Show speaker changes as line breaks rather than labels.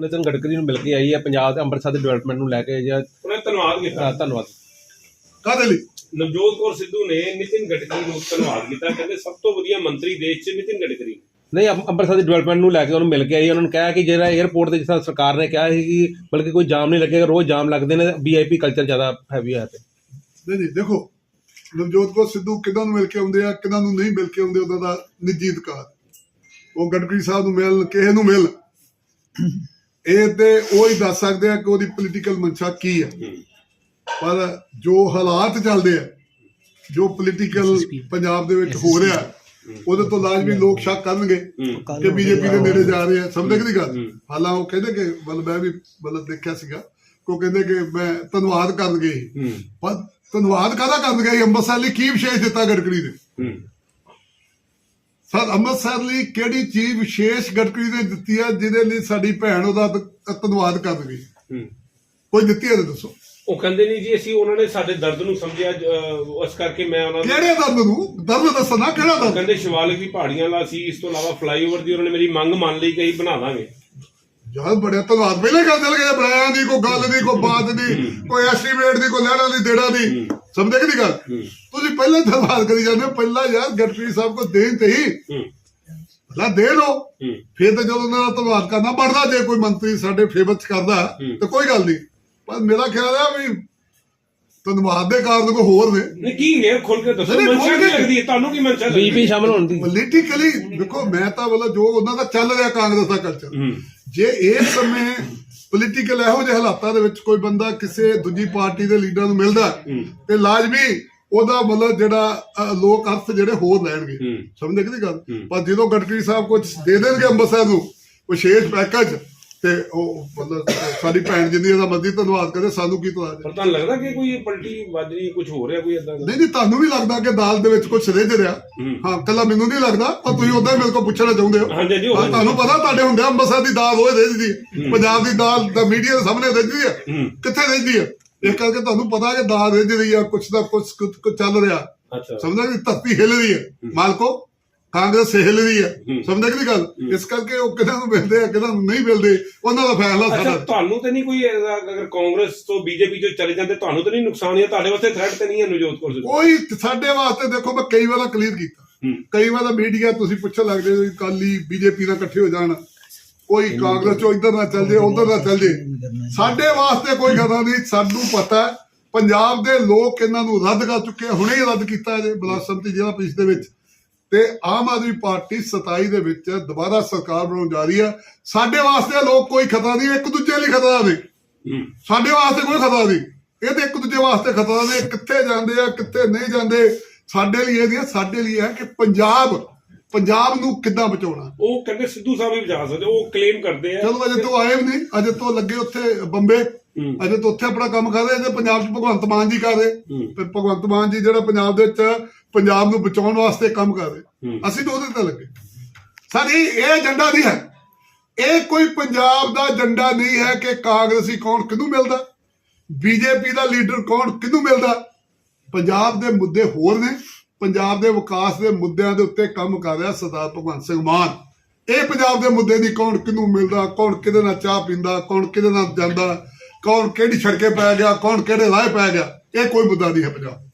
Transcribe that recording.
ਨਿਤਨ ਗਡਕਰੀ ਨੂੰ ਮਿਲ ਕੇ ਆਈ ਹੈ ਪੰਜਾਬ ਤੇ ਅੰਮ੍ਰਿਤਸਰ ਦੇ ਡਿਵੈਲਪਮੈਂਟ ਨੂੰ ਲੈ ਕੇ ਜਾਂ
ਉਹਨੇ ਧੰਨਵਾਦ ਕੀਤਾ।
ਧੰਨਵਾਦ।
ਕਾਹਦੇ ਲਈ?
ਨਵਜੋਤ ਕੌਰ ਸਿੱਧੂ ਨੇ ਨਿਤਿਨ ਗਡਕਰੀ ਨੂੰ ਧੰਨਵਾਦ ਕੀਤਾ ਕਹਿੰਦੇ ਸਭ ਤੋਂ ਵਧੀਆ ਮੰਤਰੀ ਦੇਸ਼ 'ਚ ਨਿਤਿਨ ਗਡਕਰੀ।
ਨਹੀਂ ਅੰਮ- ਅੰਮ੍ਰਿਤਸਰ ਦੇ ਡਿਵੈਲਪਮੈਂਟ ਨੂੰ ਲੈ ਕੇ ਉਹਨੂੰ ਮਿਲ ਕੇ ਆਈ ਉਹਨਾਂ ਨੂੰ ਕਿਹਾ ਕਿ ਜਿਹੜਾ 에ਅਰਪੋਰਟ ਤੇ ਜਿਸ ਤਰ੍ਹਾਂ ਸਰਕਾਰ ਨੇ ਕਿਹਾ ਸੀ ਕਿ ਬਲਕਿ ਕੋਈ ਜਾਮ ਨਹੀਂ ਲੱਗੇਗਾ ਰੋਜ਼ ਜਾਮ ਲੱਗਦੇ ਨੇ ਵੀਆਈਪੀ ਕਲਚਰ ਜ਼ਿਆਦਾ ਹੈਵੀ ਹੈ ਤੇ
ਨਹੀਂ ਨਹੀਂ ਦੇਖੋ ਨਵਜੋਤ ਕੌਰ ਸਿੱਧੂ ਕਿਹਨਾਂ ਨੂੰ ਮਿਲ ਕੇ ਆਉਂਦੇ ਆ ਕਿਹਨਾਂ ਨੂੰ ਨਹੀਂ ਮਿਲ ਕੇ ਆਉਂਦੇ ਉਹਨਾਂ ਦਾ ਨਿੱਜੀ ਅਧਿਕਾਰ ਉਹ ਗਡਕਰੀ ਸਾਹਿਬ ਨੂੰ ਮਿਲ ਕਿਸੇ ਨੂੰ ਮਿਲ ਇਹ ਤੇ ਉਹ ਹੀ ਦੱਸ ਸਕਦੇ ਆ ਕਿ ਉਹਦੀ ਪੋਲੀਟੀਕਲ ਮਨਸ਼ਾ ਕੀ ਹੈ। ਪਰ ਜੋ ਹਾਲਾਤ ਚੱਲਦੇ ਆ ਜੋ ਪੋਲੀਟੀਕਲ ਪੰਜਾਬ ਦੇ ਵਿੱਚ ਹੋ ਰਿਹਾ ਉਹਦੇ ਤੋਂ ਲਾਜ਼ਮੀ ਲੋਕ ਸ਼ੱਕ ਕਰਨਗੇ ਕਿ ਬੀਜੇਪੀ ਦੇ ਨੇੜੇ ਜਾ ਰਹੇ ਆ। ਸਮਝਦੇ ਕਿ ਨਹੀਂ ਗੱਲ? ਹਾਲਾਂ ਉਹ ਕਹਿੰਦੇ ਕਿ ਮਤਲਬ ਮੈਂ ਵੀ ਮਤਲਬ ਦੇਖਿਆ ਸੀਗਾ ਕਿ ਉਹ ਕਹਿੰਦੇ ਕਿ ਮੈਂ ਧੰਨਵਾਦ ਕਰਨ ਗਏ ਸੀ। ਪਰ ਧੰਨਵਾਦ ਕਾਹਦਾ ਕਰਨ ਗਏ ਅੰਮ੍ਰਿਤਸਰ ਲਈ ਕੀ ਵਿਸ਼ੇਸ਼ ਦਿੱਤਾ ਗਡਕਰੀ ਨੇ? ਸਰ ਅੰਮ੍ਰਿਤਸਰ ਲਈ ਕਿਹੜੀ ਚੀਜ਼ ਵਿਸ਼ੇਸ਼ ਗਡਕਰੀ ਨੇ ਦਿੱਤੀ ਆ ਜਿਹਦੇ ਲਈ ਸਾਡੀ ਭੈਣ ਉਹਦਾ ਧ- ਧੰਨਵਾਦ ਕਰ ਗਈ ਕੋਈ ਦਿੱਤੀ ਹੈ ਤਾਂ ਦੱਸੋ।
ਉਹ ਕਹਿੰਦੇ ਨਹੀਂ ਜੀ ਅਸੀਂ ਉਹਨਾਂ ਨੇ ਸਾਡੇ ਦਰਦ ਨੂੰ ਸਮਝਿਆ ਅਹ, ਇਸ ਕਰਕੇ ਮੈਂ ਉਹਨਾਂ ਨੂੰ
ਕਿਹੜੇ ਦਰਦ ਨੂੰ? ਦਰਦ ਦੱਸੋ ਨਾ ਕਿਹੜਾ ਦਰਦ?
ਕਹਿੰਦੇ ਸ਼ਿਵਾਲਿਕ ਦੀ ਪਹਾੜੀਆਂ ਦਾ ਸੀ ਇਸ ਤੋਂ ਇਲਾਵਾ ਫਲਾਈਓਵਰ ਦੀ ਉਹਨਾਂ ਨੇ ਮੇਰੀ ਮੰਗ ਮੰਨ ਲਈ ਕਿ ਅਸੀਂ ਬਣਾ ਦਾਂਗੇ।
ਯਾਰ ਬੜਿਆ ਧੰਨਵਾਦ ਪਹਿਲੇ ਕਰ ਦਿਲ ਗਏ ਬਣਾਇਆ ਦੀ ਕੋਈ ਗੱਲ ਦੀ ਕੋਈ ਬਾਤ ਦੀ ਕੋਈ ਐਸਟੀਮੇਟ ਦੀ ਕੋਈ ਲੈਣਾ ਦੀ ਦੇਣਾ ਦੀ। ਸਮਝੇ ਕਿ ਨਹੀਂ ਗੱਲ? ਤੁਸੀਂ ਪਹਿਲਾਂ ਧੰਨਵਾਦ ਕਰੀ ਜਾਂਦੇ ਹੋ ਪਹਿਲਾਂ ਯਾਰ ਗਡਕਰੀ ਸਾਹਿਬ ਕੋ ਦੇਣ ਤੇ ਹੀ। ਲਾ ਦੇ ਲੋ ਫਿਰ ਤਾਂ ਜਦੋਂ ਉਹਨਾਂ ਦਾ ਧੰਨਵਾਦ ਕਰਨਾ ਬਣਦਾ ਜੇ ਕੋਈ ਮੰਤਰੀ ਸਾਡੇ ਫੇਵਰ ਚ ਕਰਦਾ ਤਾਂ ਕੋਈ ਗੱਲ ਨਹੀਂ। ਪਰ ਮੇਰਾ ਖਿਆਲ ਹੈ ਵੀ ਧੰਨਵਾਦ ਦੇ ਕਾਰਨ ਕੋਈ ਹੋਰ ਨੇ।
ਨਹੀਂ ਕੀ ਨੇ? ਖੁੱਲ ਕੇ ਦੱਸੋ। ਮਨਸ਼ਾ ਕੀ ਲੱਗਦੀ ਹੈ? ਤੁਹਾਨੂੰ ਕੀ ਮਨਸ਼ਾ ਲੱਗਦੀ
ਬੀਜੇਪੀ ਸ਼ਾਮਲ ਹੋਣ ਦੀ।
ਪੋਲੀਟੀਕਲੀ ਦੇਖੋ ਮੈਂ ਤਾਂ ਮਤਲਬ ਜੋ ਉਹਨਾਂ ਦਾ ਚੱਲ ਰਿਹਾ ਕਾਂਗਰਸ ਦਾ ਕਲਚਰ ਜੇ ਇਸ ਸਮੇਂ ਪੋਲੀਟੀਕਲ ਇਹੋ ਜਿਹੇ ਹਾਲਾਤਾਂ ਦੇ ਵਿੱਚ ਕੋਈ ਬੰਦਾ ਕਿਸੇ ਦੂਜੀ ਪਾਰਟੀ ਦੇ ਲੀਡਰ ਨੂੰ ਮਿਲਦਾ ਤੇ ਲਾਜ਼ਮੀ ਉਹਦਾ ਮਤਲਬ ਜਿਹੜਾ ਲੋਕ ਅਰਥ ਜਿਹੜੇ ਹੋਰ ਲੈਣਗੇ। ਸਮਝਦੇ ਕਿ ਨਹੀਂ ਗੱਲ? ਪਰ ਜਦੋਂ ਗਡਕਰੀ ਸਾਹਿਬ ਕੁਝ ਦੇ ਦੇਣਗੇ ਅੰਮ੍ਰਿਤਸਰ ਨੂੰ ਵਿਸ਼ੇਸ਼ ਪੈਕੇਜ ਤੇ ਉਹ ਮਤਲਬ ਸਾਡੀ ਭੈਣ ਜਿੰਨੀ ਇਹਦਾ ਮਰਜ਼ੀ ਧੰਨਵਾਦ ਕਰੇ ਸਾਨੂੰ ਕੀ ਤਵਾਜ
ਪਰ ਤੁਹਾਨੂੰ ਲੱਗਦਾ ਕਿ ਕੋਈ ਪਲਟੀ ਵੱਜ ਰਹੀ ਕੁਝ ਹੋ ਰਿਹਾ ਕੋਈ ਇਦਾਂ ਦਾ?
ਨਹੀਂ ਨਹੀਂ ਤੁਹਾਨੂੰ ਵੀ ਲੱਗਦਾ ਕਿ ਦਾਲ ਦੇ ਵਿੱਚ ਕੁਝ ਰਿੱਝ ਰਿਹਾ? ਹਾਂ। ਕੱਲਾ ਮੈਨੂੰ ਨਹੀਂ ਲੱਗਦਾ ਪਰ ਤੁਸੀਂ ਉਦਾਂ ਮੇਰੇ ਕੋਲ ਪੁੱਛਣਾ ਚਾਹੁੰਦੇ ਹੋ।
ਹਾਂਜੀ,
ਹਾਂ, ਤੁਹਾਨੂੰ ਪਤਾ ਤੁਹਾਡੇ ਹੁੰਦੇ ਅੰਮ੍ਰਿਤਸਰ ਦੀ ਦਾਲ ਹੋਏ ਰਿੱਝਦੀ। ਪੰਜਾਬ ਦੀ ਦਾਲ ਤਾਂ ਮੀਡੀਆ ਦੇ ਸਾਹਮਣੇ ਰਿੱਝਦੀ ਹੈ। ਕਿੱਥੇ ਰਿੱਝਦੀ ਹੈ? ਇਸ ਕਰਕੇ ਤੁਹਾਨੂੰ ਪਤਾ ਕਿ ਦਾਲ ਰਿੱਝ ਰਹੀ ਆ ਕੁਛ ਦਾ ਕੁਛ ਚੱਲ ਰਿਹਾ।
ਅੱਛਾ।
ਸਮਝਦਾ ਕਿ ਧਰਤੀ ਹਿੱਲ ਰਹੀ ਹੈ। ਮਾਲਕੋ ਕਾਂਗਰਸ ਹਿੱਲ ਰਹੀ ਹੈ। ਸਮਝਦਾ ਕਿ ਗੱਲ? ਇਸ ਕਰਕੇ ਉਹ ਕਿਹਨਾਂ ਨੂੰ ਮਿਲਦੇ ਆ ਕਿਹਨਾਂ ਨੂੰ ਨਹੀਂ ਮਿਲਦੇ ਉਹਨਾਂ ਦਾ ਫੈਸਲਾ
ਅੱਛਾ
ਸਾਡਾ।
ਤੁਹਾਨੂੰ ਤੇ ਨਹੀਂ ਕੋਈ ਅਗਰ ਕਾਂਗਰਸ ਤੋਂ ਬੀਜੇਪੀ ਚੋਂ ਚਲੇ ਜਾਂਦੇ ਤੁਹਾਨੂੰ ਤੇ ਨਹੀਂ ਨੁਕਸਾਨ ਹੈ ਤੁਹਾਡੇ ਵਾਸਤੇ ਥ੍ਰੈਟ ਤੇ ਨਹੀਂ ਹੈ ਨਵਜੋਤ ਕੌਰ
ਕੋਈ ਸਾਡੇ ਵਾਸਤੇ ਦੇਖੋ ਮੈਂ ਕਈ ਵਾਰ ਕਲੀਅਰ ਕੀਤਾ। ਕਈ ਵਾਰ ਮੀਡੀਆ ਤੁਸੀਂ ਪੁੱਛਣ ਲੱਗਦੇ ਹੋ ਕਾਲੀ ਬੀਜੇਪੀ ਨਾਲ ਇਕੱਠੇ ਹੋ ਜਾਣ। ਕੋਈ ਕਾਂਗਰਸ ਚੋਂ ਇੱਧਰ ਨਾ ਚੱਲ ਜੇ ਉਧਰ ਨਾ ਚੱਲ ਜੇ। ਸਾਡੇ ਵਾਸਤੇ ਕੋਈ ਖਤਰਾ ਨਹੀਂ ਸਾਨੂੰ ਪਤਾ ਪੰਜਾਬ ਦੇ ਲੋਕ ਇਹਨਾਂ ਨੂੰ ਰੱਦ ਕਰ ਚੁੱਕੇ ਹੁਣੇ ਹੀ ਰੱਦ ਕੀਤਾ ਇਹਦੇ ਬਲਾਸੰਤੀ ਜ਼ਿਲ੍ਹਾ ਪੁਲਿਸ ਦੇ ਵਿੱਚ। ਤੇ ਆਮ ਆਦਮੀ ਪਾਰਟੀ 27 ਦੇ ਵਿੱਚ ਦੁਬਾਰਾ ਸਰਕਾਰ ਬਣਾਉਣ ਜਾ ਰਹੀ ਹੈ। ਸਾਡੇ ਵਾਸਤੇ ਲੋਕ ਕੋਈ ਖਤਰਾ ਨਹੀਂ ਇੱਕ ਦੂਜੇ ਲਈ ਖਤਰਾ ਨੇ
ਹੂੰ।
ਸਾਡੇ ਵਾਸਤੇ ਕੋਈ ਖਤਰਾ ਨਹੀਂ। ਇਹ ਤੇ ਇੱਕ ਦੂਜੇ ਵਾਸਤੇ ਖਤਰਾ ਨੇ ਕਿੱਥੇ ਜਾਂਦੇ ਆ ਕਿੱਥੇ ਨਹੀਂ ਜਾਂਦੇ। ਸਾਡੇ ਲਈ ਇਹ ਨਹੀਂ ਸਾਡੇ ਲਈ ਹੈ ਕਿ ਪੰਜਾਬ ਪੰਜਾਬ ਨੂੰ ਕਿੱਦਾਂ ਬਚਾਉਣਾ?
ਉਹ ਕਹਿੰਦੇ ਸਿੱਧੂ ਸਾਹਿਬ ਹੀ ਬਚਾ ਸਕਦੇ ਉਹ ਕਲੇਮ ਕਰਦੇ ਆ।
ਚਲੋ ਅਜੇ ਤੋਂ ਆਏ ਵੀ ਨਹੀਂ ਅਜੇ ਤੋਂ ਲੱਗੇ ਉੱਥੇ ਬੰਬੇ। ਅਜੇ ਤੋਂ ਉੱਥੇ ਆਪਣਾ ਕੰਮ ਕਰ ਰਹੇ ਪੰਜਾਬ 'ਚ ਭਗਵੰਤ ਮਾਨ ਜੀ ਕਰ ਰਹੇ। ਤੇ ਭਗਵੰਤ ਮਾਨ ਜੀ ਜਿਹੜਾ ਪੰਜਾਬ ਦੇ ਵਿੱਚ ਪੰਜਾਬ ਨੂੰ ਬਚਾਉਣ ਵਾਸਤੇ ਕੰਮ ਕਰ ਰਹੇ। ਅਸੀਂ ਤਾਂ ਉਹਦੇ ਤੇ ਲੱਗੇ। ਸਾਡੀ ਇਹ ਏਜੰਡਾ ਨਹੀਂ ਹੈ। ਇਹ ਕੋਈ ਪੰਜਾਬ ਦਾ ਏਜੰਡਾ ਨਹੀਂ ਹੈ ਕਿ ਕਾਂਗਰਸੀ ਕੌਣ ਕਿਹਨੂੰ ਮਿਲਦਾ ਬੀਜੇਪੀ ਦਾ ਲੀਡਰ ਕੌਣ ਕਿਹਨੂੰ ਮਿਲਦਾ। ਪੰਜਾਬ ਦੇ ਮੁੱਦੇ ਹੋਰ ਨੇ। ਪੰਜਾਬ ਦੇ ਵਿਕਾਸ ਦੇ ਮੁੱਦਿਆਂ ਦੇ ਉੱਤੇ ਕੰਮ ਕਰ ਰਿਹਾ ਸਰਦਾਰ ਭਗਵੰਤ ਸਿੰਘ ਮਾਨ। ਇਹ ਪੰਜਾਬ ਦੇ ਮੁੱਦੇ ਦੀ ਕੌਣ ਕਿਹਨੂੰ ਮਿਲਦਾ ਕੌਣ ਕਿਹਦੇ ਨਾਲ ਚਾਹ ਪੀਂਦਾ ਕੌਣ ਕਿਹਦੇ ਨਾਲ ਜਾਂਦਾ। ਕੌਣ ਕਿਹੜੀ ਸੜਕੇ ਪੈ ਗਿਆ, ਕੌਣ ਕਿਹੜੇ ਰਾਹ ਪੈ ਗਿਆ, ਇਹ ਕੋਈ ਮੁੱਦਾ ਨਹੀਂ ਹੈ ਪੰਜਾਬ।